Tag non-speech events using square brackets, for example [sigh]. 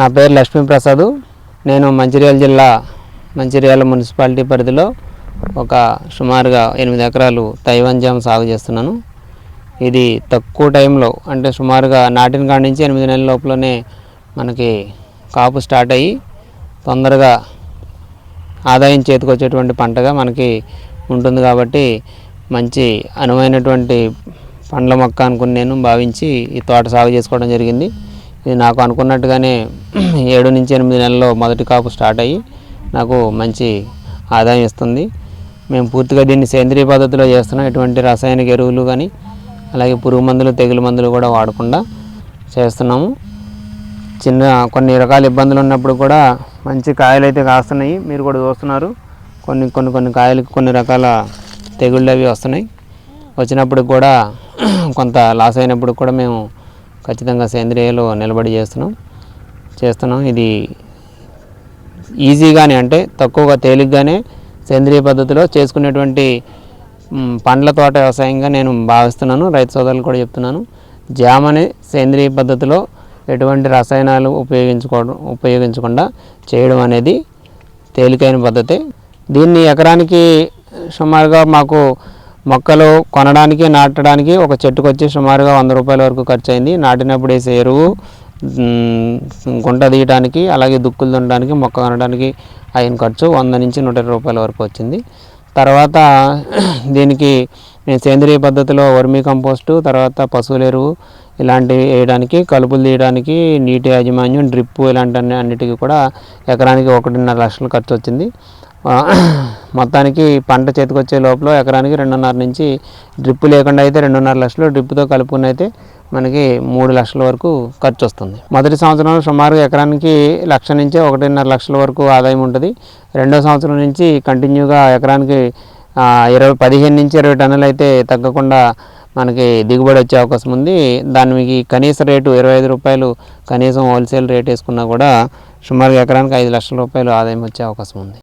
నా పేరు లక్ష్మీప్రసాద్. నేను మంచిర్యాల జిల్లా మంచిర్యాల మున్సిపాలిటీ పరిధిలో ఒక సుమారుగా ఎనిమిది ఎకరాలు తైవాన్ జామ సాగు చేస్తున్నాను. ఇది తక్కువ టైంలో అంటే సుమారుగా నాటిన కాడి నుంచి ఎనిమిది నెలల లోపలనే మనకి కాపు స్టార్ట్ అయ్యి తొందరగా ఆదాయం చేతికొచ్చేటువంటి పంటగా మనకి ఉంటుంది కాబట్టి మంచి అనువైనటువంటి పండ్ల మొక్క అనుకుని నేను భావించి ఈ తోట సాగు చేసుకోవడం జరిగింది. నాకు అనుకున్నట్టుగానే [clears throat] ఏడు నుంచి ఎనిమిది నెలల్లో మొదటి కాపు స్టార్ట్ అయ్యి నాకు మంచి ఆదాయం ఇస్తుంది. మేము పూర్తిగా దీన్ని సేంద్రియ పద్ధతిలో చేస్తున్నాం. ఎటువంటి రసాయనిక ఎరువులు కానీ అలాగే పురుగు మందులు తెగులు మందులు కూడా వాడకుండా చేస్తున్నాము. చిన్న కొన్ని రకాల ఇబ్బందులు ఉన్నప్పుడు కూడా మంచి కాయలు అయితే కాస్తున్నాయి. మీరు కూడా చూస్తున్నారు. కొన్ని కొన్ని కొన్ని కాయలకు కొన్ని రకాల తెగుళ్ళు అవి వస్తున్నాయి. వచ్చినప్పుడు కూడా [clears throat] కొంత లాస్ అయినప్పుడు కూడా మేము ఖచ్చితంగా సేంద్రియలో నిలబడి చేస్తున్నాం. చేస్తున్నాం. ఇది ఈజీగానే అంటే తక్కువగా తేలిగ్గానే సేంద్రియ పద్ధతిలో చేసుకునేటువంటి పండ్ల తోట వ్యవసాయంగా నేను భావిస్తున్నాను. రైతు సోదరులు కూడా చెప్తున్నాను. జామని సేంద్రియ పద్ధతిలో ఎటువంటి రసాయనాలు ఉపయోగించుకోవడం ఉపయోగించకుండా చేయడం అనేది తేలికైన పద్ధతి. దీన్ని ఎకరానికి సుమారుగా మాకు మొక్కలు కొనడానికి నాటడానికి ఒక చెట్టుకు వచ్చి సుమారుగా వంద రూపాయల వరకు ఖర్చు అయింది నాటినప్పుడు వేసే ఎరువు గుంట తీయడానికి అలాగే దుక్కులు దున్నడానికి మొక్క కొనడానికి అయిన ఖర్చు వంద నుంచి నూట రూపాయల వరకు వచ్చింది. తర్వాత [clears throat] దీనికి నేను సేంద్రియ పద్ధతిలో వర్మీ కంపోస్టు తర్వాత పశువుల ఎరువు ఇలాంటివి వేయడానికి కలుపులు తీయడానికి నీటి యాజమాన్యం డ్రిప్పు ఇలాంటి అన్నిటికీ కూడా ఎకరానికి ఒకటిన్నర లక్షలు ఖర్చు వచ్చింది. మొత్తానికి పంట చేతికొచ్చే లోపల ఎకరానికి రెండున్నర నుంచి డ్రిప్ లేకుండా అయితే రెండున్నర లక్షలు డ్రిప్తో కలుపుకుని అయితే మనకి మూడు లక్షల వరకు ఖర్చు వస్తుంది మొదటి సంవత్సరంలో సుమారుగా ఎకరానికి లక్ష నుంచి ఒకటిన్నర లక్షల వరకు ఆదాయం ఉంటుంది. రెండో సంవత్సరం నుంచి కంటిన్యూగా ఎకరానికి ఇరవై పదిహేను నుంచి ఇరవై టన్నులు అయితే తగ్గకుండా మనకి దిగుబడి వచ్చే అవకాశం ఉంది. దానికి కనీస రేటు ఇరవై ఐదు రూపాయలు కనీసం హోల్సేల్ రేట్ వేసుకున్నా కూడా సుమారుగా ఎకరానికి ఐదు లక్షల రూపాయలు ఆదాయం వచ్చే అవకాశం ఉంది.